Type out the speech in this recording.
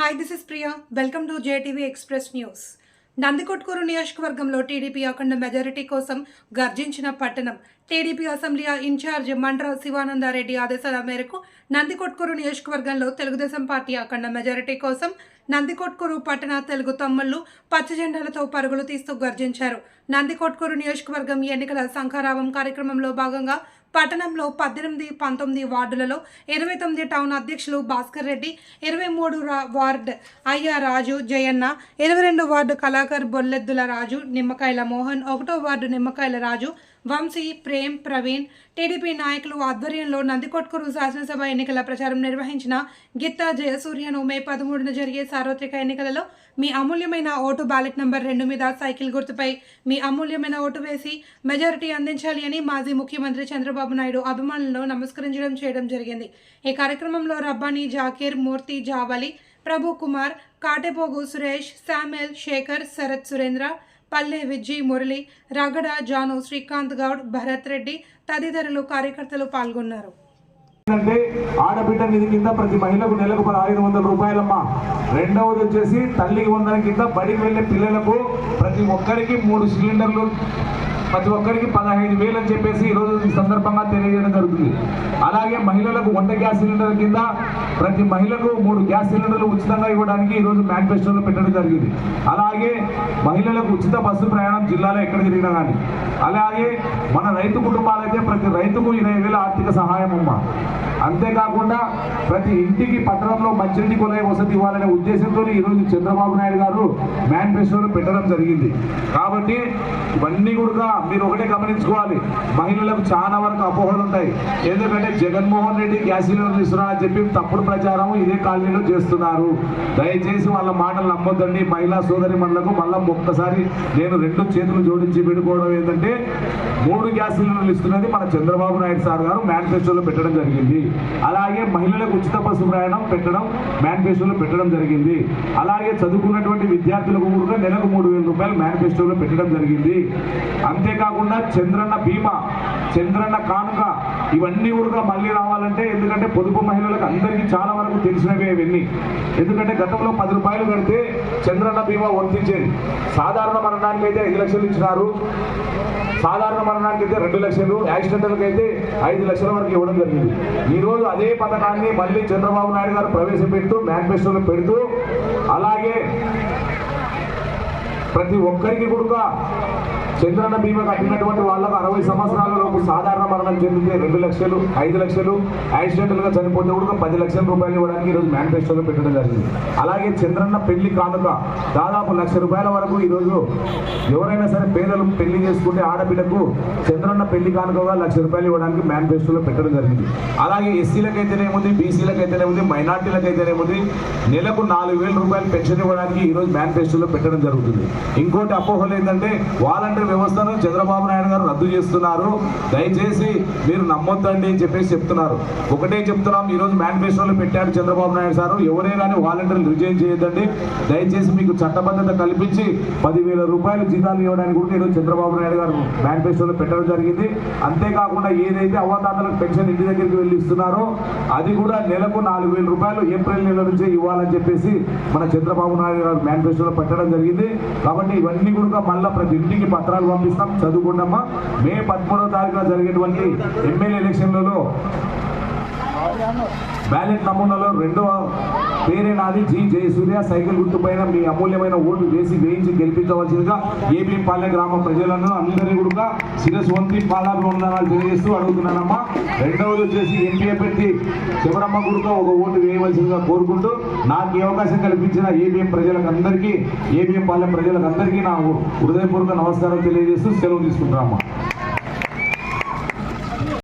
Hi this is Priya welcome to JTV express news Nandikotkur నియోజకవర్గంలో TDP అఖండ majority కోసం గర్జించిన పట్టణం. TDP assembly in charge Mandra Shivananda Reddy ఆదేశాల మేరకు నందికొట్కూరు నియోజకవర్గంలో తెలుగుదేశం పార్టీ అఖండ మెజారిటీ కోసం నందికొట్కూరు పట్టణ తెలుగు తమ్ముళ్ళు పచ్చజెండాలతో పరుగులు తీస్తూ గర్జించారు. నందికొట్కూరు నియోజకవర్గం ఎన్నికల శంఖారావం కార్యక్రమంలో భాగంగా పట్టణంలో పద్దెనిమిది పంతొమ్మిది వార్డులలో ఇరవై తొమ్మిది టౌన్ అధ్యక్షులు భాస్కర్ రెడ్డి ఇరవై మూడు వార్డ్ అయ్యా రాజు జయన్న ఇరవై రెండు వార్డు కళాకర్ బొల్లెద్దుల రాజు నిమ్మకాయల మోహన్ ఒకటో వార్డు నిమ్మకాయల రాజు వంశీ ప్రేమ్ ప్రవీణ్ టీడీపీ నాయకులు ఆధ్వర్యంలో నందికొట్కూరు శాసనసభ ఎన్నికల ప్రచారం నిర్వహించిన గిత్తా జయసూర్యను మే పదమూడున జరిగే సార్వత్రిక ఎన్నికలలో మీ అమూల్యమైన ఓటు బ్యాలెట్ నెంబర్ రెండు మీద సైకిల్ గుర్తుపై మీ అమూల్యమైన ఓటు వేసి మెజారిటీ అందించాలి అని మాజీ ముఖ్యమంత్రి చంద్రబాబు నాయుడు అభిమానులను నమస్కరించడం చేయడం జరిగింది. ఈ కార్యక్రమంలో రబ్బానీ జాకీర్ మూర్తి జావలి ప్రభు కుమార్ కాటెపోగు సురేష్ శామ్యుల్ శేఖర్ శరత్ సురేంద్ర పల్లె విజ్జి మురళి రగడ జాను శ్రీకాంత్ గౌడ్ భరత్ రెడ్డి తదితరులు కార్యకర్తలు పాల్గొన్నారు. అంటే ఆడబిడ్డ నిధి కింద ప్రతి మహిళకు నెలకు పదహైదు వందల రూపాయలమ్మా. రెండవది వచ్చేసి తల్లికి వందల కింద బడికి వెళ్ళే పిల్లలకు ప్రతి ఒక్కరికి మూడు సిలిండర్లు ప్రతి ఒక్కరికి పదహైదు వేలు అని చెప్పేసి ఈరోజు ఈ సందర్భంగా తెలియజేయడం జరుగుతుంది. అలాగే మహిళలకు వంద గ్యాస్ సిలిండర్ కింద ప్రతి మహిళకు మూడు గ్యాస్ సిలిండర్లు ఉచితంగా ఇవ్వడానికి ఈరోజు మేనిఫెస్టోలో పెట్టడం జరిగింది. అలాగే మహిళలకు ఉచిత బస్సు ప్రయాణం జిల్లాలో ఎక్కడ జరిగినా కానీ. అలాగే మన రైతు కుటుంబాలైతే ప్రతి రైతుకు ఇరవై వేల ఆర్థిక సహాయం అమ్మా. అంతేకాకుండా ప్రతి ఇంటికి పట్టణంలో మంచినీటి కొలై వసతి ఇవ్వాలనే ఉద్దేశంతో ఈరోజు చంద్రబాబు నాయుడు గారు మేనిఫెస్టోలో పెట్టడం జరిగింది. కాబట్టి ఇవన్నీ కూడా మీరు ఒకటే గమనించుకోవాలి. మహిళలకు చాలా వరకు అపోహలు ఉంటాయి. ఎందుకంటే జగన్మోహన్ రెడ్డి గ్యాస్ సిలిండర్ ఇస్తున్నా అని చెప్పి తప్పుడు ప్రచారం ఇదే కాలనీలో చేస్తున్నారు. దయచేసి వాళ్ళ మాటలు నమ్మొద్దండి. మహిళా సోదరి మండలకు మళ్ళీ ఒక్కసారి నేను రెండు చేతులు జోడించి పెట్టుకోవడం ఏంటంటే మూడు గ్యాస్ సిలిండర్లు ఇస్తున్నది మన చంద్రబాబు నాయుడు సార్ గారు మేనిఫెస్టోలో పెట్టడం జరిగింది. అలాగే మహిళలకు ఉచిత బస్సు ప్రయాణం పెట్టడం మేనిఫెస్టోలో పెట్టడం జరిగింది. అలాగే చదువుకున్నటువంటి విద్యార్థులకు కూడా నెలకు మూడు వేల రూపాయలు మేనిఫెస్టోలో పెట్టడం జరిగింది. అంతేకాకుండా చంద్రన్న బీమా చంద్రన్న కానుక ఇవన్నీ కూడా మళ్ళీ రావాలంటే ఎందుకంటే పొదుపు మహిళలకు అందరికీ చాలా వరకు తెలిసినవే ఇవన్నీ. ఎందుకంటే గతంలో పది రూపాయలు కడితే చంద్రన్న బీమా వర్తించేది. సాధారణ మరణానికి అయితే ఐదు లక్షలు ఇచ్చినారు. సాధారణ మరణానికి అయితే రెండు లక్షలు యాక్సిడెంటల్కి అయితే ఐదు లక్షల వరకు ఇవ్వడం జరిగింది. ఈరోజు అదే పథకాన్ని మళ్ళీ చంద్రబాబు నాయుడు గారు ప్రవేశపెడుతూ మేనిఫెస్టోలో పెడుతూ అలాగే ప్రతి ఒక్కరికి కూడా చంద్రన్న బీమా కట్టినటువంటి వాళ్ళకు అరవై సంవత్సరాల లోపు సాధారణ చెందితే రెండు లక్షలు ఐదు లక్షలు. యాక్సిడెంటల్గా చనిపోతే కూడా పది లక్షల రూపాయలు ఇవ్వడానికి ఈరోజు మేనిఫెస్టోలో పెట్టడం జరిగింది. అలాగే చంద్రన్న పెళ్ళి కానుక దాదాపు లక్ష రూపాయల వరకు ఈరోజు ఎవరైనా సరే పేదలు పెళ్ళి చేసుకుంటే ఆడబిడ్డకు చంద్రన్న పెళ్ళి కానుకగా లక్ష రూపాయలు ఇవ్వడానికి మేనిఫెస్టోలో పెట్టడం జరిగింది. అలాగే ఎస్సీలకైతేనేముంది బీసీలకైతేనేముంది మైనార్టీలకైతేనేముంది నెలకు నాలుగు వేల రూపాయలు పెన్షన్ ఇవ్వడానికి ఈరోజు మేనిఫెస్టోలో పెట్టడం జరుగుతుంది. ఇంకోటి అపోహలు ఏంటంటే వాలంటీర్ వ్యవస్థను చంద్రబాబు నాయుడు గారు రద్దు చేస్తున్నారు. దయచేసి మీరు నమ్మొద్దండి అని చెప్పేసి చెప్తున్నారు. ఒకటే చెప్తున్నాం ఈరోజు మేనిఫెస్టోలో పెట్టాడు చంద్రబాబు నాయుడు సార్. ఎవరే కానీ వాలంటీర్లు రిజైన్ చేయొద్దండి. దయచేసి మీకు చట్టబద్ధత కల్పించి పదివేల రూపాయలు జీతాలు ఇవ్వడానికి కూడా ఈరోజు చంద్రబాబు నాయుడు గారు మేనిఫెస్టోలో పెట్టడం జరిగింది. అంతేకాకుండా ఏదైతే అవ్వదాతలకు పెన్షన్ ఇంటి దగ్గరికి వెళ్ళి ఇస్తున్నారో అది కూడా నెలకు నాలుగు వేల రూపాయలు ఏప్రిల్ నెల నుంచి ఇవ్వాలని చెప్పేసి మన చంద్రబాబు నాయుడు గారు మేనిఫెస్టోలో పెట్టడం జరిగింది. కాబట్టి ఇవన్నీ కూడా మళ్ళీ ప్రతి ఇంటికి పత్రాలు పంపిస్తాం. చదువుకుంటామా మే పదమూడవ తారీఖున జరిగేటువంటి ఎమ్మెల్యే ఎలక్షన్లలో బ్యాలెట్ నమూనాలో రెండవ పేరే నాది జి జయసూర్య. సైకిల్ గుర్తుపైన మీ అమూల్యమైన ఓటు వేసి వేయించి గెలిపించవలసిందిగా ఏపీ పాలె గ్రామ ప్రజలను అందరినీ కూడా శిరస్సు వంతి పాదాభివందనాలు తెలియజేస్తూ అడుగుతున్నానమ్మా. రెండవది వచ్చేసి ఎంపీ అభ్యర్థి శివరమ్మ గురుగా ఒక ఓటు వేయవలసిందిగా కోరుకుంటూ నాకు ఈ అవకాశం కల్పించిన ఏబిఎం ప్రజలకు అందరికీ ఏబిఎం పాలెం ప్రజలకు అందరికీ నా హృదయపూర్వక నమస్కారం తెలియజేస్తూ సెలవు తీసుకుంటున్నామా